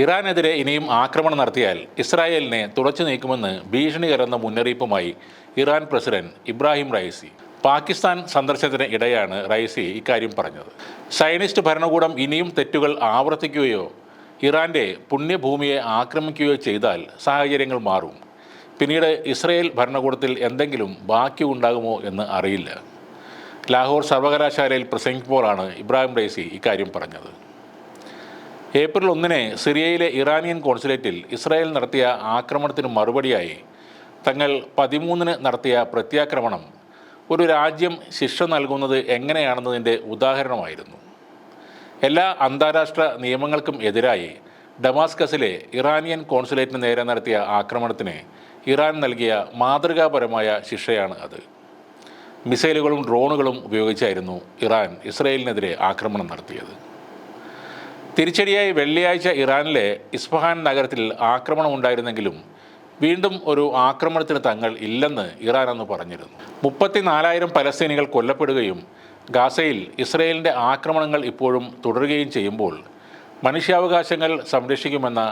ഇറാനെതിരെ ഇനിയും ആക്രമണം നടത്തിയാൽ ഇസ്രായേലിനെ തുടച്ചു നീക്കുമെന്ന് ഭീഷണി കലർന്ന മുന്നറിയിപ്പുമായി Iran president Ebrahim Raisi Pakistan സന്ദർശനത്തിന് ഇടെയാണ് റൈസി ഇക്കാര്യം പറഞ്ഞത്. സൈനിസ്റ്റ് ഭരണകൂടം ഇനിയും തെറ്റുകൾ ആവർത്തിക്കുകയോ ഇറാന്റെ പുണ്യഭൂമിയെ ആക്രമിക്കുകയോ ചെയ്താൽ സാഹചര്യങ്ങൾ മാറും. പിന്നീട് ഇസ്രയേൽ ഭരണകൂടത്തിൽ എന്തെങ്കിലും ബാക്കി ഉണ്ടാകുമോ എന്ന് അറിയില്ല. ലാഹോർ സർവകലാശാലയിൽ പ്രസംഗിക്കുമ്പോഴാണ് ഇബ്രാഹിം റൈസി ഇക്കാര്യം പറഞ്ഞത്. ഏപ്രിൽ ഒന്നിന് സിറിയയിലെ ഇറാനിയൻ കോൺസുലേറ്റിൽ ഇസ്രായേൽ നടത്തിയ ആക്രമണത്തിന് മറുപടിയായി തങ്ങൾ പതിമൂന്നിന് നടത്തിയ പ്രത്യാക്രമണം ഒരു രാജ്യം ശിക്ഷ നൽകുന്നത് എങ്ങനെയാണെന്നതിന്റെ ഉദാഹരണമായിരുന്നു. എല്ലാ അന്താരാഷ്ട്ര നിയമങ്ങൾക്കും എതിരായി ഡമാസ്കസിലെ ഇറാനിയൻ കോൺസുലേറ്റിന് നേരെ നടത്തിയ ആക്രമണത്തിന് ഇറാൻ നൽകിയ മാതൃകാപരമായ ശിക്ഷയാണ് അത്. മിസൈലുകളും ഡ്രോണുകളും ഉപയോഗിച്ചായിരുന്നു ഇറാൻ ഇസ്രയേലിനെതിരെ ആക്രമണം നടത്തിയത്. തിരിച്ചടിയായി വെള്ളിയാഴ്ച ഇറാനിലെ ഇസ്ഫഹാൻ നഗരത്തിൽ ആക്രമണം ഉണ്ടായിരുന്നെങ്കിലും വീണ്ടും ഒരു ആക്രമണത്തിന് തങ്ങൾ ഇല്ലെന്ന് ഇറാൻ അന്ന് പറഞ്ഞിരുന്നു. മുപ്പത്തിനാലായിരം പലസ്തീനികൾ കൊല്ലപ്പെടുകയും ഗാസയിൽ ഇസ്രയേലിന്റെ ആക്രമണങ്ങൾ ഇപ്പോഴും തുടരുകയും ചെയ്യുമ്പോൾ മനുഷ്യാവകാശങ്ങൾ സംരക്ഷിക്കുമെന്ന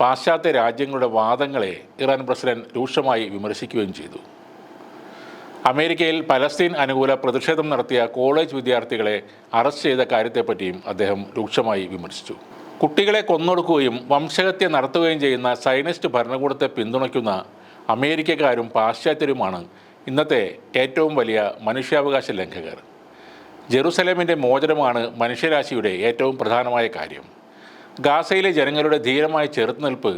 പാശ്ചാത്യ രാജ്യങ്ങളുടെ വാദങ്ങളെ ഇറാൻ പ്രസിഡന്റ് രൂക്ഷമായി വിമർശിക്കുകയും ചെയ്തു. അമേരിക്കയിൽ പലസ്തീൻ അനുകൂല പ്രതിഷേധം നടത്തിയ കോളേജ് വിദ്യാർത്ഥികളെ അറസ്റ്റ് ചെയ്ത കാര്യത്തെപ്പറ്റിയും അദ്ദേഹം രൂക്ഷമായി വിമർശിച്ചു. കുട്ടികളെ കൊന്നൊടുക്കുകയും വംശഹത്യ നടത്തുകയും ചെയ്യുന്ന സൈനിസ്റ്റ് ഭരണകൂടത്തെ പിന്തുണയ്ക്കുന്ന അമേരിക്കക്കാരും പാശ്ചാത്യരുമാണ് ഇന്നത്തെ ഏറ്റവും വലിയ മനുഷ്യാവകാശ ലംഘകർ. ജെറുസലേമിന്റെ മോചനമാണ് മനുഷ്യരാശിയുടെ ഏറ്റവും പ്രധാനമായ കാര്യം. ഗാസയിലെ ജനങ്ങളുടെ ധീരമായ ചെറുത്തുനിൽപ്പ്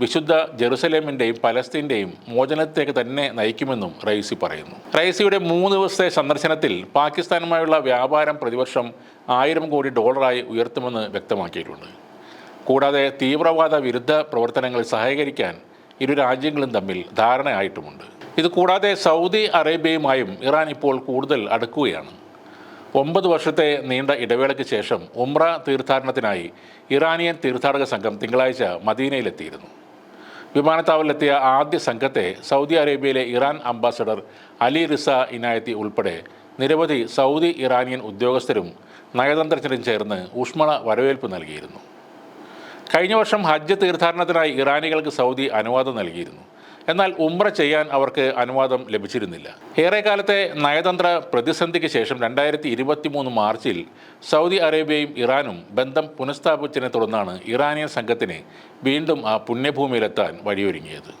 വിശുദ്ധ ജെറുസലേമിന്റെയും പലസ്തീന്റെയും മോചനത്തേക്ക് തന്നെ നയിക്കുമെന്നും റൈസി പറയുന്നു. റൈസിയുടെ മൂന്ന് ദിവസത്തെ സന്ദർശനത്തിൽ പാകിസ്ഥാനുമായുള്ള വ്യാപാരം പ്രതിവർഷം ആയിരം കോടി ഡോളറായി ഉയർത്തുമെന്ന് വ്യക്തമാക്കിയിട്ടുണ്ട്. കൂടാതെ തീവ്രവാദ വിരുദ്ധ പ്രവർത്തനങ്ങളിൽ സഹകരിക്കാൻ ഇരു രാജ്യങ്ങളും തമ്മിൽ ധാരണയായിട്ടുമുണ്ട്. ഇത് കൂടാതെ സൗദി അറേബ്യയുമായും ഇറാൻ ഇപ്പോൾ കൂടുതൽ അടുക്കുകയാണ്. ഒമ്പത് വർഷത്തെ നീണ്ട ഇടവേളയ്ക്ക് ശേഷം ഉംറ തീർത്ഥാടനത്തിനായി ഇറാനിയൻ തീർത്ഥാടക സംഘം തിങ്കളാഴ്ച മദീനയിലെത്തിയിരുന്നു. വിമാനത്താവളത്തിലെത്തിയ ആദ്യ സംഘത്തെ സൗദി അറേബ്യയിലെ Iran ambassador Ali Reza Enayati ഉൾപ്പെടെ നിരവധി സൗദി ഇറാനിയൻ ഉദ്യോഗസ്ഥരും നയതന്ത്രജ്ഞരും ചേർന്ന് ഊഷ്മള വരവേൽപ്പ് നൽകിയിരുന്നു. കഴിഞ്ഞ വർഷം ഹജ്ജ് തീർത്ഥാടനത്തിനായി ഇറാനികൾക്ക് സൗദി അനുവാദം നൽകിയിരുന്നു. എന്നാൽ ഉംറ ചെയ്യാൻ അവർക്ക് അനുവാദം ലഭിച്ചിരുന്നില്ല. ഏറെക്കാലത്തെ നയതന്ത്ര പ്രതിസന്ധിക്ക് ശേഷം രണ്ടായിരത്തി ഇരുപത്തി മൂന്ന് മാർച്ചിൽ സൗദി അറേബ്യയും ഇറാനും ബന്ധം പുനഃസ്ഥാപിച്ചതിനെ തുടർന്നാണ് ഇറാനിയൻ സംഘത്തിന് വീണ്ടും ആ പുണ്യഭൂമിയിലെത്താൻ വഴിയൊരുങ്ങിയത്.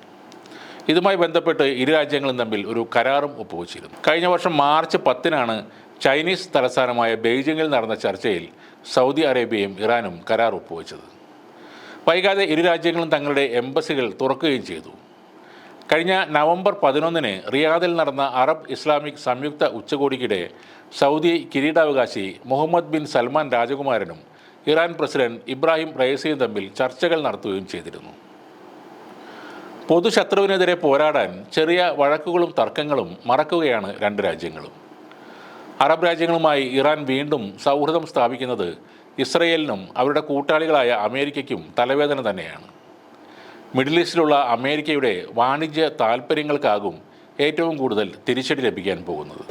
ഇതുമായി ബന്ധപ്പെട്ട് ഇരു രാജ്യങ്ങളും തമ്മിൽ ഒരു കരാറും ഒപ്പുവച്ചിരുന്നു. കഴിഞ്ഞ വർഷം മാർച്ച് പത്തിനാണ് ചൈനീസ് തലസ്ഥാനമായ ബെയ്ജിങ്ങിൽ നടന്ന ചർച്ചയിൽ സൗദി അറേബ്യയും ഇറാനും കരാർ ഒപ്പുവെച്ചത്. വൈകാതെ ഇരു രാജ്യങ്ങളും തങ്ങളുടെ എംബസികൾ തുറക്കുകയും ചെയ്തു. കഴിഞ്ഞ നവംബർ പതിനൊന്നിന് റിയാദിൽ നടന്ന അറബ് ഇസ്ലാമിക് സംയുക്ത ഉച്ചകോടിക്കിടെ സൗദി കിരീടാവകാശി മുഹമ്മദ് ബിൻ സൽമാൻ രാജകുമാരനും ഇറാൻ പ്രസിഡന്റ് ഇബ്രാഹിം റൈസിയും തമ്മിൽ ചർച്ചകൾ നടത്തുകയും ചെയ്തിരുന്നു. പൊതുശത്രുവിനെതിരെ പോരാടാൻ ചെറിയ വഴക്കുകളും തർക്കങ്ങളും മറക്കുകയാണ് രണ്ട് രാജ്യങ്ങളും. അറബ് രാജ്യങ്ങളുമായി ഇറാൻ വീണ്ടും സൗഹൃദം സ്ഥാപിക്കുന്നത് ഇസ്രയേലിനും അവരുടെ കൂട്ടാളികളായ അമേരിക്കയ്ക്കും തലവേദന തന്നെയാണ്. മിഡിൽ ഈസ്റ്റിലുള്ള അമേരിക്കയുടെ വാണിജ്യ താൽപ്പര്യങ്ങൾക്കാകും ഏറ്റവും കൂടുതൽ തിരിച്ചടി ലഭിക്കാൻ പോകുന്നത്.